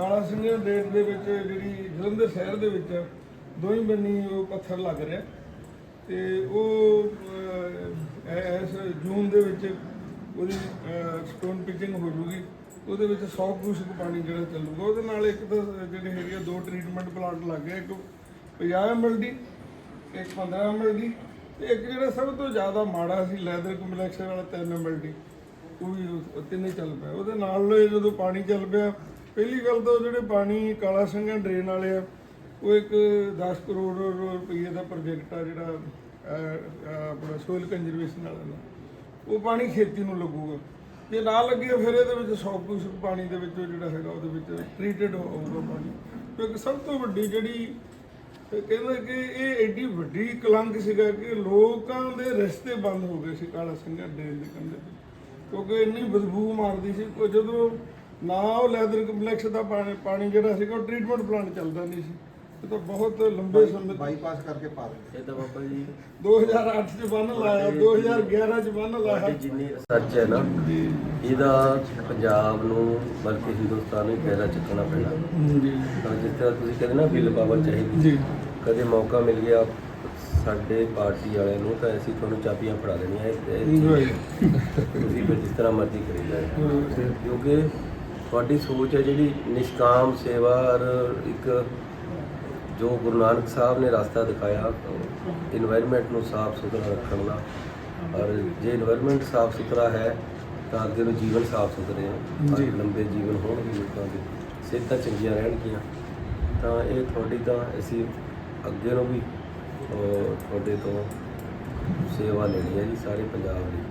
ਕਾਲਾ ਸਿੰਘਾਂ ਡੇਟ ਦੇ ਵਿੱਚ ਜਿਹੜੀ ਜਲੰਧਰ ਸ਼ਹਿਰ ਦੇ ਵਿੱਚ ਦੋਹੀਂ ਬੰਨੀ ਉਹ ਪੱਥਰ ਲੱਗ ਰਿਹਾ। ਤੇ ਉਹ ਇਸ ਜੂਨ ਦੇ ਵਿੱਚ ਉਹਦੀ ਸਟੋਨ ਪਿਚਿੰਗ ਹੋ ਜੂਗੀ। ਉਹਦੇ ਵਿੱਚ 100 ਕੂਸ਼ਕ ਪਾਣੀ ਜਿਹੜਾ ਚੱਲੂਗਾ। ਉਹਦੇ ਨਾਲ ਇੱਕ ਤਾਂ ਜਿਹੜੇ ਹੈਗੇ ਆ ਦੋ ਟ੍ਰੀਟਮੈਂਟ ਪਲਾਂਟ ਲੱਗ ਗਏ। ਇੱਕ 50 ml ਦੀ, ਇੱਕ 15 ml ਦੀ ਤੇ ਇੱਕ ਜਿਹੜਾ ਸਭ ਤੋਂ ਜ਼ਿਆਦਾ ਮਾੜਾ ਸੀ ਲੈਦਰ ਕੰਪਲੈਕਸ ਵਾਲਾ 3 ml ਦੀ, ਉਹ ਵੀ ਉਹ ਤਿੰਨੇ ਚੱਲ ਪਿਆ। ਉਹਦੇ ਨਾਲ ਜਦੋਂ ਪਾਣੀ ਚੱਲ ਪਿਆ ਪਹਿਲੀ ਗੱਲ ਤਾਂ ਉਹ ਜਿਹੜੇ ਪਾਣੀ ਕਾਲਾ ਸਿੰਘਾਂ ਡਰੇਨ ਵਾਲੇ ਆ, ਉਹ ਇੱਕ 10 ਕਰੋੜ ਰੁਪਏ ਦਾ ਪ੍ਰੋਜੈਕਟ ਆ ਜਿਹੜਾ ਆਪਣਾ ਸੋਇਲ ਕੰਜ਼ਰਵੇਸ਼ਨ ਵਾਲਾ ਦਾ ਉਹ ਪਾਣੀ ਖੇਤੀ ਨੂੰ ਲੱਗੂਗਾ। ਜੇ ਨਾ ਲੱਗੇ ਫਿਰ ਇਹਦੇ ਵਿੱਚ ਸੌ ਕੁਛ ਪਾਣੀ ਦੇ ਵਿੱਚ ਜਿਹੜਾ ਹੈਗਾ ਉਹਦੇ ਵਿੱਚ ਟ੍ਰੀਟਡ ਹੋਊਗਾ ਪਾਣੀ। ਕਿਉਂਕਿ ਸਭ ਤੋਂ ਵੱਡੀ ਜਿਹੜੀ, ਕਹਿੰਦਾ ਕਿ ਇਹ ਐਡੀ ਵੱਡੀ ਕਲੰਕ ਸੀਗਾ ਕਿ ਲੋਕਾਂ ਦੇ ਰਸਤੇ ਬੰਦ ਹੋ ਗਏ ਸੀ ਕਾਲਾ ਸਿੰਘਾਂ ਡੇਲ ਦੇ ਕੰਢੇ ਤੇ। ਕਿਉਂਕਿ ਇੰਨੀ ਬਦਬੂ ਮਾਰਦੀ ਸੀ ਕਿ ਜਦੋਂ ਨਾ ਉਹ ਲੈਦਰ ਕੰਪਲੈਕਸ ਦਾ ਪਾਣੀ ਪਾਣੀ ਜਿਹੜਾ ਸੀਗਾ ਉਹ ਟ੍ਰੀਟਮੈਂਟ ਪਲਾਂਟ ਚੱਲਦਾ ਨਹੀਂ ਸੀ। ਇਹ ਤਾਂ ਬਹੁਤ ਲੰਬੇ ਸਮੇਂ ਬਾਈਪਾਸ ਕਰਕੇ ਪਾ ਦਿੰਦੇ। ਇਹ ਤਾਂ ਬਾਬਾ ਜੀ 2008 ਚ ਬੰਨ ਲਾਇਆ 2011 ਚ ਬੰਨ ਲਾਇਆ। ਤੁਹਾਡੀ ਜਿੰਨੀ ਰਿਸਰਚ ਹੈ ਨਾ ਇਹਦਾ ਪੰਜਾਬ ਨੂੰ ਬਲਕਿ ਹਿੰਦੁਸਤਾਨ ਨੂੰ ਪਹਿਰਾ ਚੱਕਣਾ ਪੈਣਾ। ਜੀ। ਤਾਂ ਜਿਸ ਤਰ੍ਹਾਂ ਤੁਸੀਂ ਕਹਿੰਦੇ ਨਾ ਬਿੱਲ ਪਾਵਰ ਚਾਹੀਦੀ। ਜੀ। ਕਦੇ ਮੌਕਾ ਮਿਲ ਗਿਆ ਸਾਡੇ ਪਾਰਟੀ ਵਾਲਿਆਂ ਨੂੰ ਤਾਂ ਅਸੀਂ ਤੁਹਾਨੂੰ ਚਾਬੀਆਂ ਫੜਾ ਦੇਣੀਆਂ ਇਹ ਤੇ ਤੁਸੀਂ ਫਿਰ ਜਿਸ ਤਰ੍ਹਾਂ ਮਰਜ਼ੀ ਕਰੀ ਜਾਓ। ਕਿਉਂਕਿ ਤੁਹਾਡੀ ਸੋਚ ਹੈ ਜਿਹੜੀ ਨਿਸ਼ਕਾਮ ਸੇਵਾ ਔਰ ਇੱਕ ਜੋ ਗੁਰੂ ਨਾਨਕ ਸਾਹਿਬ ਨੇ ਰਸਤਾ ਦਿਖਾਇਆ ਇਨਵਾਇਰਨਮੈਂਟ ਨੂੰ ਸਾਫ਼ ਸੁਥਰਾ ਰੱਖਣ ਦਾ। ਔਰ ਜੇ ਇਨਵਾਇਰਨਮੈਂਟ ਸਾਫ਼ ਸੁਥਰਾ ਹੈ ਤਾਂ ਅੱਗੇ ਨੂੰ ਜੀਵਨ ਸਾਫ਼ ਸੁਥਰੇ ਹੈ ਜੀ। ਲੰਬੇ ਜੀਵਨ ਹੋਣਗੇ ਲੋਕਾਂ ਦੇ ਸਿਹਤਾਂ ਚੰਗੀਆਂ ਰਹਿਣਗੀਆਂ। ਤਾਂ ਇਹ ਤੁਹਾਡੀ ਤਾਂ ਅਸੀਂ ਅੱਗੇ ਨੂੰ ਵੀ ਤੁਹਾਡੇ ਤੋਂ ਸੇਵਾ ਲੈਣੀ ਹੈ ਜੀ ਸਾਰੇ ਪੰਜਾਬ ਦੀ।